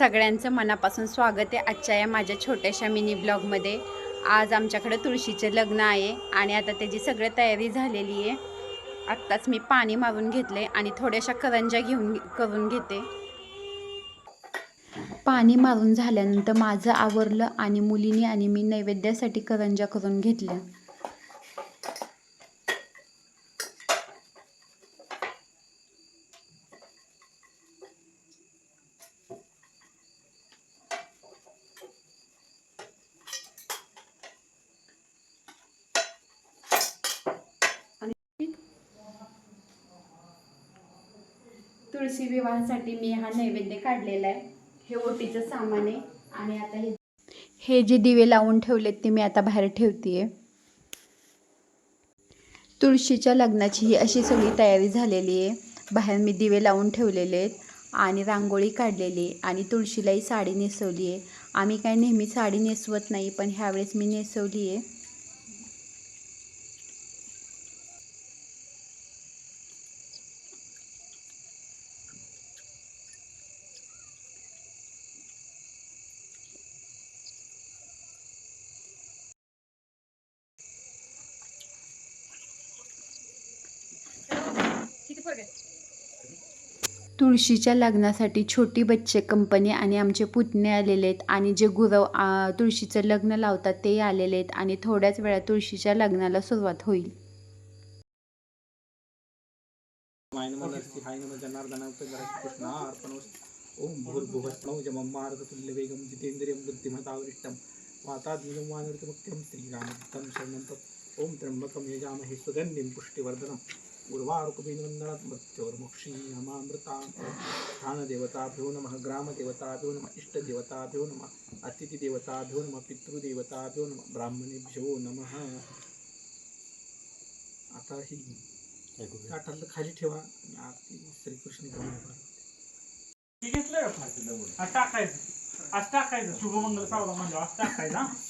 सगळ्यांचं मनापासून स्वागत आहे आजच्या या माझ्या छोट्याशा मिनी ब्लॉगमध्ये. आज आमच्याकडे तुळशीचे लग्न आहे आणि आता त्याची सगळी तयारी झालेली आहे. आत्ताच मी पाणी मारून घेतले आणि थोड्याशा करंज्या घेऊन करून घेते. पाणी मारून झाल्यानंतर माझं आवरलं आणि मुलीने आणि मी नैवेद्यासाठी करंज्या करून घेतल्या. तुळशी विवाहासाठी मी हा नैवेद्य काढलेला आहे. हे ओटीचं सामान आहे आणि आता हे हे जे दिवे लावून ठेवलेत ते मी आता बाहेर ठेवते तुळशीच्या लग्नाची ही अशी सगळी तयारी झालेली आहे. बाहेर मी दिवे लावून ठेवलेले आहेत आणि रांगोळी काढलेली आहे आणि तुळशीलाही साडी नेसवली आहे. आम्ही काय नेहमी साडी नेसवत नाही पण ह्यावेळेस मी नेसवली आहे. तुळशीच्या लग्नासाठी छोटी बच्चे कंपनी आणि आमचे पुतणे आलेले आहेत आणि जे गुरव तुळशीचं लग्न लावतात ते आलेले आहेत आणि थोड्याच वेळात तुळशीच्या लग्नाला सुरुवात होईल. ओम भूर्भुवस्मौ जमम्मारत तुल्य वेगम जितेंद्रियं बुद्धिमतावरिष्टं श्रीरामदत्तं शरणं तत् ओम त्र्यंबकं यजामहे सुगन्धिं पुष्टिवर्धनं उर्वारुकबिन्वन्दनात् मृत्योर्मुक्षीयमामृतां स्थानदेवताभ्यो नमः ग्रामदेवताभ्यो नमः इष्टदेवताभ्यो नमः अतिथिदेवताभ्यो नमः पितृदेवताभ्यो नमः ब्राह्मणेभ्यो नमः। आता ही ताटातलं खाली ठेवा आणि आरती श्रीकृष्ण? आज टाकायचं. आज टाकायचं. शुभमंगल सावला म्हणजे आज टाकायचं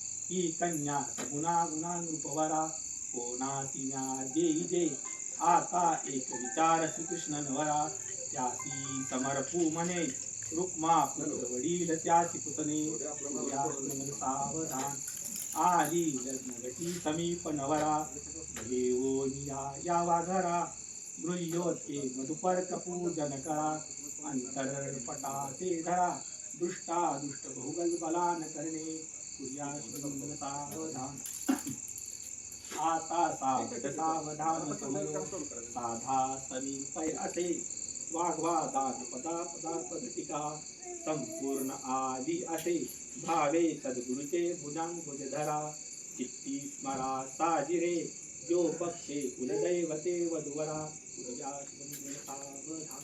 ही कन्या गुणा गुणा कोणा कोणातिन्या हो देई दे आता एक विचार श्रीकृष्ण नवरा त्यासी समर्पू म्हणे. रुक्मा वडील त्याची पुतने सावधान. आली लग्नगती समीप नवरा देवोनिया हो या वाघरा. गृह्योते मधुपर्क पूजन करा. अंतरपटा ते धरा. दुष्टा दुष्ट बहुगल बलान करणे. आता सावधान असे वाघवा दान पदा पदार्थ घटिका संपूर्ण आदि असे भावे सद्गुरुचे भुजंग भुजधरा चित्ती स्मरा साजिरे जो पक्षे कुलदैवते वधुवरा पूजा सावधान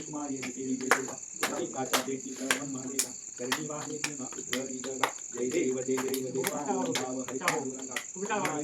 ते खाल्लं नाही ना टाकेल का अक्षदा अक्षदा टाका घे. जय देव जय देव तुम्ही काय बघा?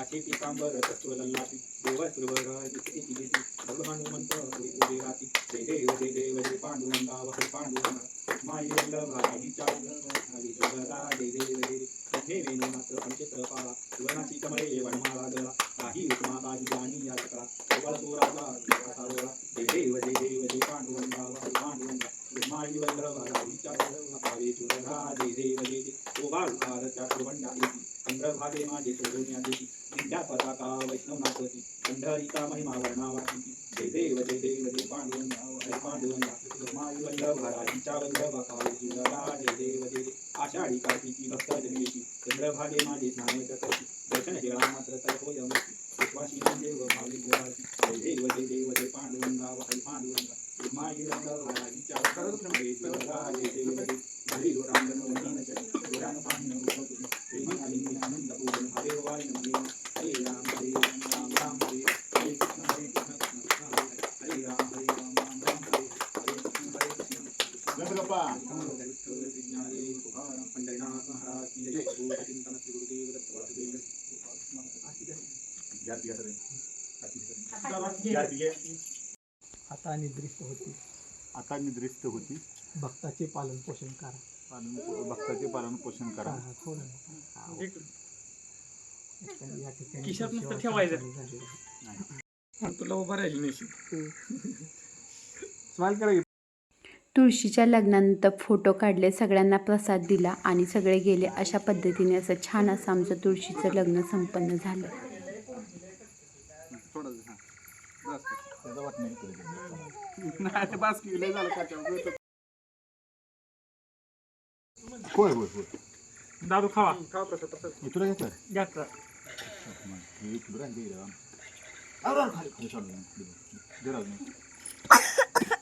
जय पितांबर तत्व लल्लाटी देव सर्वराजी भगवानुमंत पुरी राती जय देव जय देव जय पांडुरंगा वै पांडुरंगा माई वल्लभाई चारी जय देव देवी आहे वेणू मात्र पंचित्र पाला सुवर्णाची कमळे वनमाळा गळा काही उपमा काही जाणी या चक्रा केवळ तो राजा सारोळा जय देव जय देव जय पांडुरंगा वै पांडुरंगा. माई वल्लभाई चारी पावे चुरगा जय देव जय जय ओ बाळ भारतच्या सुवर्ण देवी चंद्रभागे माझे सोडून देवी विद्या पताका वैष्णवनाथी पंढरीचा महिमा वर्णावा जय देव जय देव जय पांडुरंगा हरे ब्रह्माजी माई वल्लभाईच्या वल्लभा कावे चुरगा जय आषाढी कार्तिकी भक्त जन्मेची चंद्रभागे माझे स्नानाच्या दर्शन हे मात्र तर होय अमृती विश्वासी देव भावी गोवाची जय देव जय देव जय पांडुरंगा हरी पांडुरंगा माई वल्लभाईच्या वल्लभा जय देव जय हरी राम जन्मभूमी जय राम पाहणं उपवती प्रेम आलिंगी आनंद पूजन हरे वाय नमः हरे राम हरे राम राम राम हरे हरे कृष्ण हरे कृष्ण कृष्ण कृष्ण हरे हरे हरे राम हरे राम राम राम हरे हरे कृष्ण हरे कृष्ण कृष्ण गणपा पंढरीनाथ महाराज की जय गुरु चिंतन श्री गुरुदेव दत्त वासुदेव घ्या सगळे आता निद्रिस्त होती. आता निद्रिस्त होती. भक्ताचे पालन पोषण करा. पालन भक्ताचे पालन पोषण करा. या ठिकाणी नुसतं ठेवायचं. तुला उभा राहिली नाही. स्माइल करा. तुळशीच्या लग्नानंतर फोटो काढले सगळ्यांना प्रसाद दिला आणि सगळे गेले. अशा पद्धतीने असं छान असं आमचं तुळशीचं लग्न संपन्न झालं. हां होय होय होय. दादू खावा. तुला घेतलं खाली खाली दे.